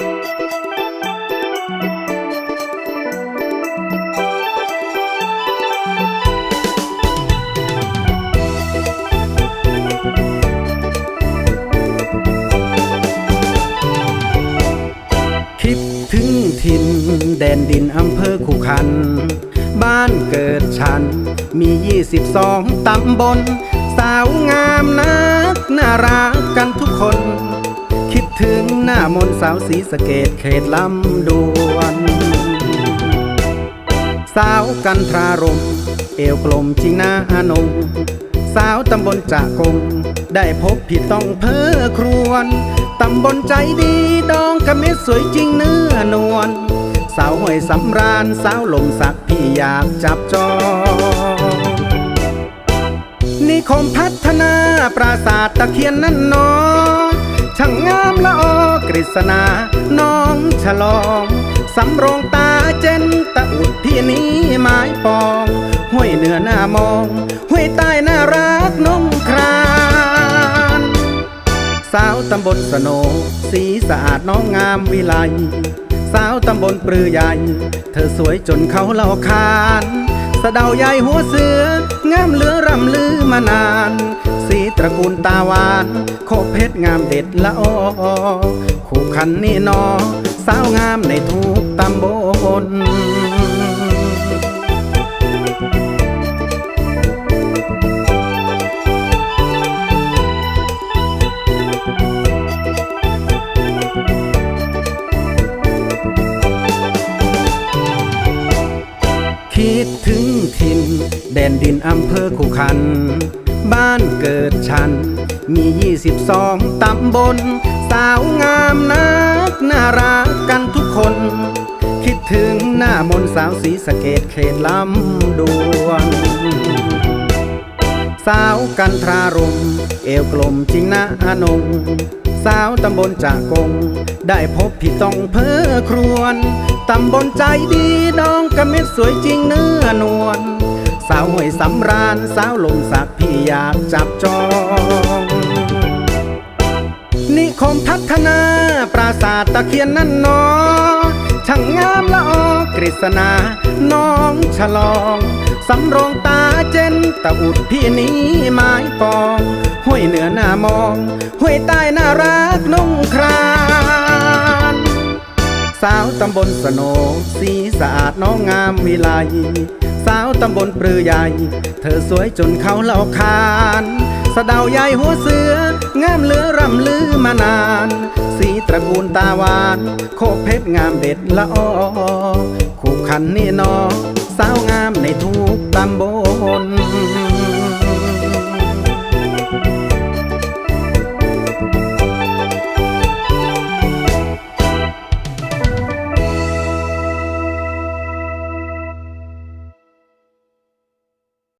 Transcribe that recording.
คิดถึงถิ่นแดนดินอำเภอขุขัน บ้านเกิดฉัน มี 22 ตำบล สาวงามนัก น่ารักกันทุกคน ถึงหน้ามนสาวสีสะเกตเขตลำดวน สาวกันทรารม เอวกลมจริงนะอนง สาวตำบลจากกง ได้พบพี่ต้องเพ้อครวน ตำบลใจดีดองกระเม็ดสวยจริงเนื้อนวล สาวห้วยสำราญสาวลมสักพี่อยากจับจองนิคมพัฒนาปราสาทตะเคียนนั่นนอ ช่างงามละออกฤษณาน้องฉลองสำโรงตาเจนตะอุดพี่นี้ไม้ปองห้วยเหนือหน้ามองห้วยใต้น่ารักนงครานสาวตำบลสโนสีสะอาดน้องงามวิไลสาวตำบลปรือใหญ่ เธอสวยจนเขาเล่าคานสะเดาใหญ่หัวเสือ งามเหลือรำลือมานาน สีตระกูลตาหวานโคบเพชรงามเด็ดละออคู่คันนี่นอ สาวงามในทุกตำบล แดนดินอำเภอขุขัน บ้านเกิดฉัน มี 22 ตำบล สาวงามนัก น่ารักกันทุกคน คิดถึงหน้ามนสาวสีสะเกตเขตลำดวนสาวกันทรารมเอวกลมจริงนะอนง สาวตำบลจากกง ได้พบพี่ต้องเพ้อครวน ตำบลใจดีดองกระเม็ดสวยจริงเนื้อนวล สาวห้วยสำราญสาวลมสักพี่อยากจับจอง นิคมพัฒนาปราสาทตะเคียนนั่นนอช่างงามละออกฤษณาน้องฉลองสำโรงตาเจนตะอุดพี่นี้ไม้ปอง ห้วยเหนือหน้ามอง ห้วยใต้น่ารักนุ่งครา สาวตำบลสโนสีสะอาดน้องงามวิไลสาวตำบลปรือใหญ่ เธอสวยจนเขาเล่าคานสะเดาใหญ่หัวเสืองามเหลือร่ำลือมานาน สีตระกูลตาหวาน โคบเพชรงามเด็ดละอ้อคู่คันนี่นอ